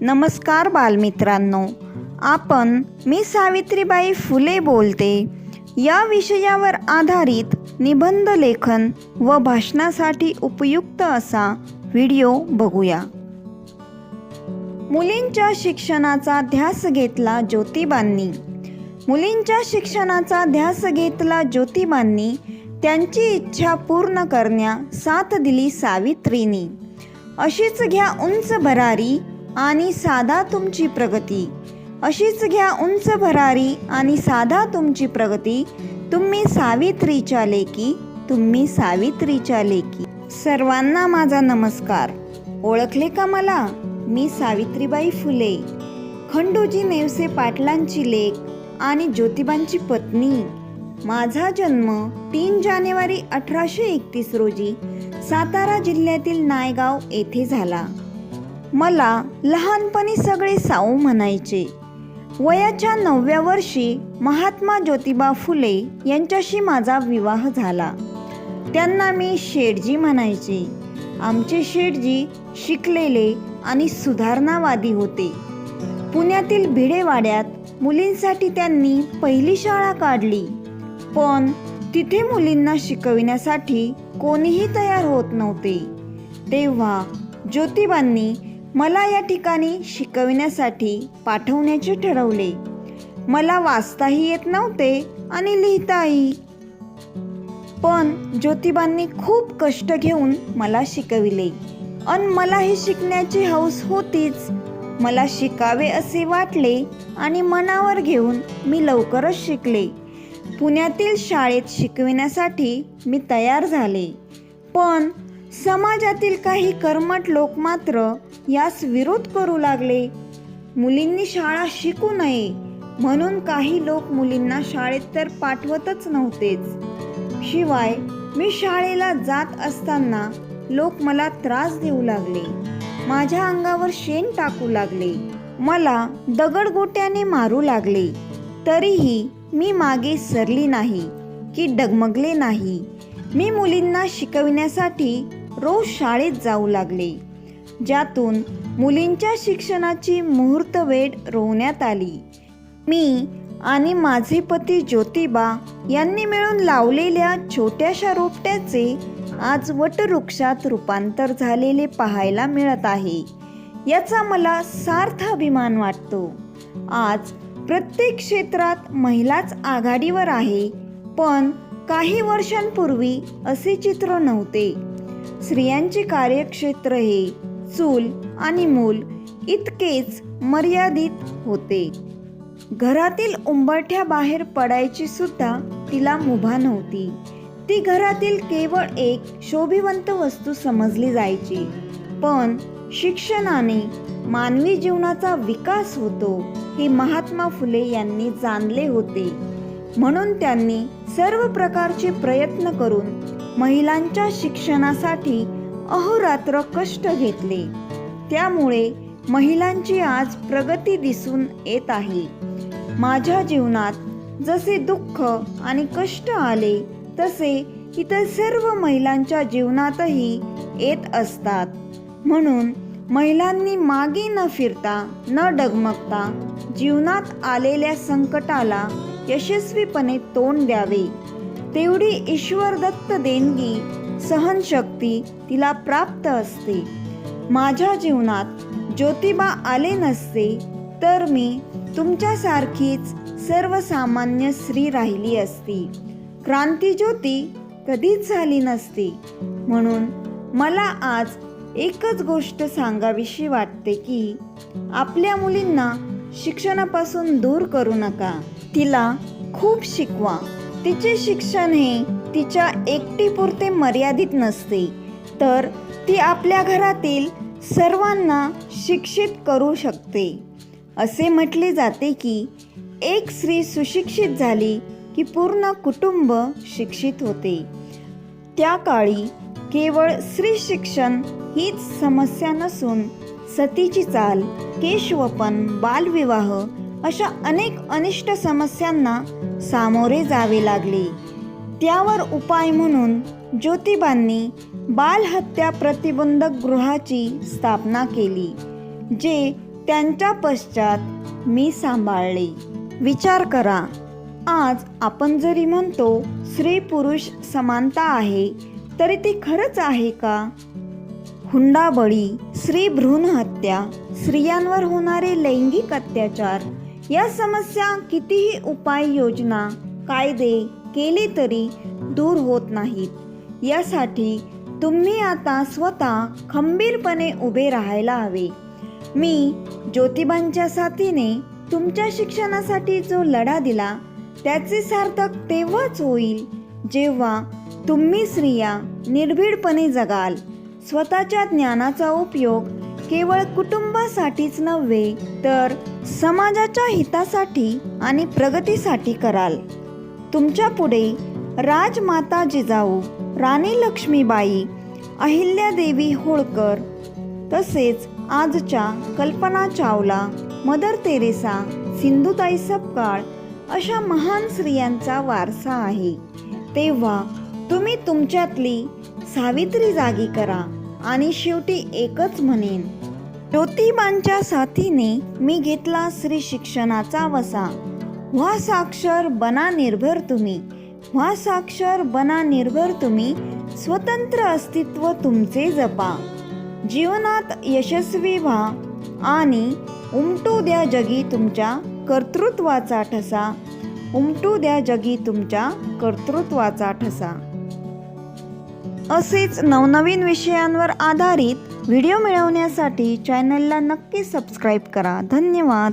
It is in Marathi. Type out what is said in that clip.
नमस्कार बालमित्रांनो. आपण मी सावित्रीबाई फुले बोलते. या विषयावर आधारित निबंध लेखन व भाषणासाठी उपयुक्त असा व्हिडिओ बघूया. मुलींच्या शिक्षणाचा ध्यास घेतला ज्योतिबांनी. मुलींच्या शिक्षणाचा ध्यास घेतला ज्योतिबांनी त्यांची इच्छा पूर्ण करण्या साथ दिली सावित्रीनी. अशीच घ्या उंच भरारी आणि साधा तुमची प्रगती. अशीच घ्या उंच भरारी आणि साधा तुमची प्रगती. तुम्ही सावित्रीच्या लेकी तुम्ही सावित्रीच्या लेकी. सर्वांना माझा नमस्कार. ओळखले का मला? मी सावित्रीबाई फुले. खंडोजी नेवसे पाटलांची लेक आणि ज्योतिबांची पत्नी. माझा जन्म तीन जानेवारी अठराशे एकतीस रोजी सातारा जिल्ह्यातील नायगाव येथे झाला. मला लहानपणी सगळे साऊ म्हणायचे. वयाच्या नवव्या वर्षी महात्मा ज्योतिबा फुले यांच्याशी माझा विवाह झाला. त्यांना मी शेठजी म्हणायचे. आमचे शेठजी शिकलेले आणि सुधारणावादी होते. पुण्यातील भिडेवाड्यात मुलींसाठी त्यांनी पहिली शाळा काढली. पण तिथे मुलींना शिकविण्यासाठी कोणीही तयार होत नव्हते. तेव्हा ज्योतिबांनी मला या ठिकाणी शिकविण्यासाठी पाठवण्याचे ठरवले. मला वाचताही येत नव्हते आणि लिहिताही. पण ज्योतिबांनी खूप कष्ट घेऊन मला शिकविले. अन मला हे शिकण्याची हौस होतीच. मला शिकावे असे वाटले आणि मनावर घेऊन मी लवकरच शिकले. पुण्यातील शाळेत शिकविण्यासाठी मी तयार झाले. पण समाजातील काही कर्मट लोक मात्र यास विरोध करू लागले. मुलींनी शाळा शिकू नये म्हणून काही लोक मुलींना शाळेत तर पाठवतच नव्हतेच. शिवाय मी शाळेला जात असताना लोक मला त्रास देऊ लागले. माझ्या अंगावर शेण टाकू लागले. मला दगडगोट्याने मारू लागले. तरीही मी मागे सरली नाही की डगमगले नाही. मी मुलींना शिकविण्यासाठी रोज शाळेत जाऊ लागले. ज्यातून मुलींच्या शिक्षणाची मुहूर्तवेळ रोवण्यात आली. मी आणि माझे पती ज्योतिबा यांनी मिळून लावलेल्या छोट्याशा रोपट्याचे आज वटवृक्षात रूपांतर झालेले पाहायला मिळत आहे. याचा मला सार्थ अभिमान वाटतो. आज प्रत्येक क्षेत्रात महिलाच आघाडीवर आहे पण काही वर्षांपूर्वी असे चित्र नव्हते. स्त्रियांचे कार्यक्षेत्र हे चूल आणि मूल इतकेच मर्यादित होते. घरातील उंबरठ्या बाहेर पडायची सुद्धा तिला मुभा नव्हती. ती घरातील केवळ एक शोभिवंत वस्तू समजली जायची. पण शिक्षणाने मानवी जीवनाचा विकास होतो हे महात्मा फुले यांनी जाणले होते. म्हणून त्यांनी सर्व प्रकारचे प्रयत्न करून महिलांच्या शिक्षणासाठी अहोरात्र कष्ट घेतले. त्यामुळे महिलांची आज प्रगती दिसून येत आहे. माझ्या जीवनात जसे दुःख आणि कष्ट आले तसे इतर सर्व महिलांच्या जीवनातही येत असतात. म्हणून महिलांनी मागे न फिरता न डगमगता जीवनात आलेल्या संकटाला यशस्वीपणे तोंड द्यावे. तेवढी ईश्वर दत्त देणगी सहनशक्ती तिला प्राप्त असते. माझ्या जीवनात ज्योतिबा आले नसते तर मी तुमच्यासारखीच सर्वसामान्य स्त्री राहिली असती. क्रांतीज्योती कधीच झाली नसती. म्हणून मला आज एकच गोष्ट सांगावीशी वाटते की आपल्या मुलींना शिक्षणापासून दूर करू नका. तिला खूप शिकवा. तिचे शिक्षण हे तिच्या एकटीपुरते मर्यादित नसते तर ती आपल्या घरातील सर्वांना शिक्षित करू शकते. असे म्हटले जाते की एक स्त्री सुशिक्षित झाली की पूर्ण कुटुंब शिक्षित होते. त्या काळी केवळ स्त्री शिक्षण हीच समस्या नसून सतीची चाल केशवपन बालविवाह अशा अनेक अनिष्ट समस्यांना सामोरे जावे लागले. त्यावर उपाय म्हणून ज्योतिबांनी बालहत्या प्रतिबंधक गृहाची स्थापना केली जे त्यांच्या पश्चात मी सांभाळले. विचार करा आज आपण जरी म्हणतो स्त्री पुरुष समानता आहे तरी ती खरंच आहे का? हुंडाबळी स्त्री भ्रूण हत्या स्त्रियांवर होणारे लैंगिक अत्याचार या समस्या कितीही उपाययोजना कायदे केले तरी दूर होत नाहीत. यासाठी तुम्ही आता स्वतः खंबीरपणे उभे राहायला हवे. मी ज्योतिबांच्या साथीने तुमच्या शिक्षणासाठी जो लढा दिला त्याचे सार्थक तेव्हाच होईल जेव्हा तुम्ही स्त्रिया निर्भीडपणे जगाल. स्वतःच्या ज्ञानाचा उपयोग केवळ कुटुंबासाठीच नव्हे तर समाजाच्या हितासाठी आणि प्रगतीसाठी कराल. तुमच्यापुढे राजमाता जिजाऊ राणी लक्ष्मीबाई अहिल्यादेवी होळकर तसेच आजच्या कल्पना चावला मदर तेरेसा सिंधुताई सपकाळ अशा महान स्त्रियांचा वारसा आहे. तेव्हा तुम्ही तुमच्यातली सावित्री जागी करा आणि शेवटी एकच म्हणेन ज्योतिबांच्या साथीने मी घेतला श्री शिक्षणाचा वसा. व्हा साक्षर बना निर्भर तुम्ही. व्हा साक्षर बना निर्भर तुम्ही. स्वतंत्र अस्तित्व तुमचे जपा. जीवनात यशस्वी व्हा आणि उमटू द्या जगी तुमच्या कर्तृत्वाचा ठसा. उमटू द्या जगी तुमच्या कर्तृत्वाचा ठसा. असेच नवनवीन विषयांवर आधारित व्हिडिओ मिळवण्यासाठी चॅनलला नक्की सबस्क्राईब करा. धन्यवाद.